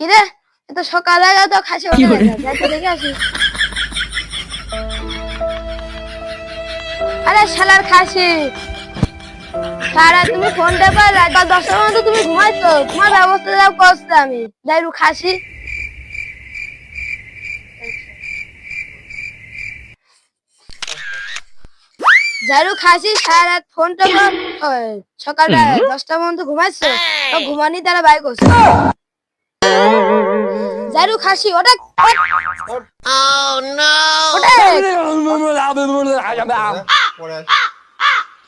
কিরে? এ তো সকালে তো খাসি উঠে দেখে আসি। আরে শালার খাসি সারা তুমি ফোনটা পাই রাত দশটার মধ্যে তুমি ঘুমাইছো? তোমার ব্যবস্থা যাও করছে আমি। যাই খাসি। যাইরু খাসি সারা রাত ফোনটা সকালটা দশটার মধ্যে ঘুমাইছো? ঘুমানি তারা বাইক করছে। যাইরু খাসি ওটা ওটা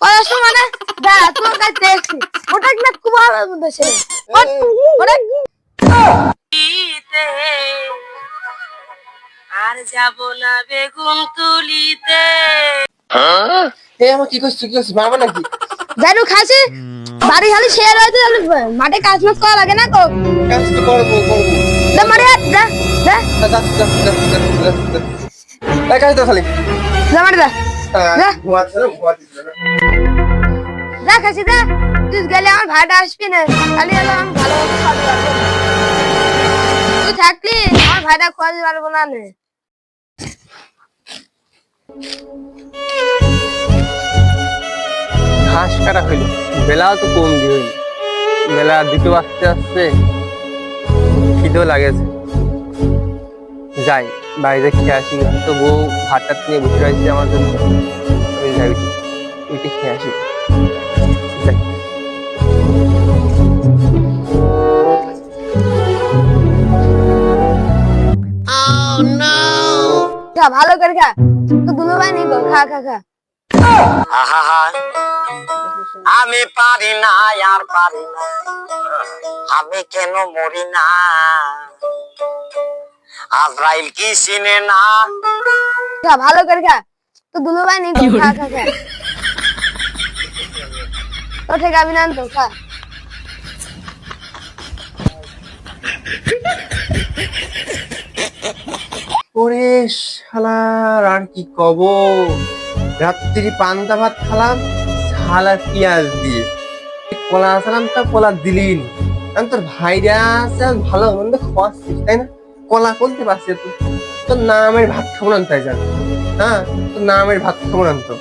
পড়াশোনা মানে? দা কাছে ওটা মধ্যে ওটা আর যাব না বেগুন তুলিতে। এ আমার কি করছিস কি করছিস মারবা নাকি? যাইরু খাসি বাড়ি খালি শেয়ার হয়েছে মাঠে কাজ মাছ করা লাগে না তো? কাজ তো করব করব। দা মারে হাত, দা দা। কাজ তো খালি। দা মারে দা। যা। ঘুমাচ্ছে না ঘুমাচ্ছে না যা খাসি দা। তুই গেলে আমার ভাইটা আসবি না। খালি হলো আমি ভালো তুই থাকলি আমার ভাইটা খোয়াতে পারব না নে। ঘাস কাটা হইল। বেলাও তো কম দিয়ে হইল। বেলা দুটো বাজতে আসছে খিদেও লাগেছে। যাই বাইরে খেয়ে আসি। তো বউ ভাত টাত নিয়ে বসে রয়েছে আমার জন্য। আমি যাই উঠি উঠে খেয়ে আসি। যাই। খা ভালো করে খা। তো দুলো ভাই নেই গো, খা খা খা। আহা আমি পারি না আর পারি না। আমি কেন মরি না? আজরাইল কি চিনে না? ভালো করে খা। তো দুলো ভাই নেই খা খা খা তো ঠিক আমি না তো খা। ওরে শালার আর কি কব? রাত্রি পান্তা ভাত খালাম। আর পেঁয়াজ দিয়ে। কলা আসালাম তা কলা দিলিন আমি তোর ভাইরা আছে ভালো মন্দ খাওয়াচ্ছিস তাই না? কলা কোনতে পারছি তুই তোর। নামের ভাত খাব না তাই জান। হ্যাঁ তোর নামের ভাত খাব না তো।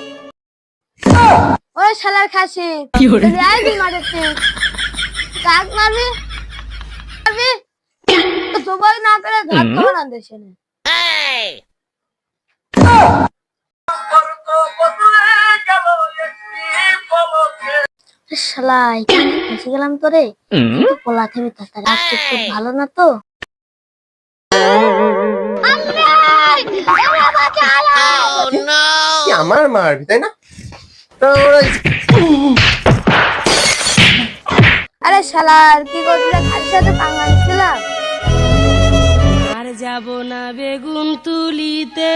ওই শালার খাসি মাঠের তুই কাক মারবি? মারবি? তো সবাই না করে ঘাট খাব না দেশে। না শালা এখানে ফেসে গেলাম তো রে কিন্তু পোলা থেমে তোর ভালো না তো? আমার মারবি তাই না? আরে শালার কি করছিস খালির সাথে পাঙ্গা নিছিলাম আর যাব না বেগুন তুলিতে।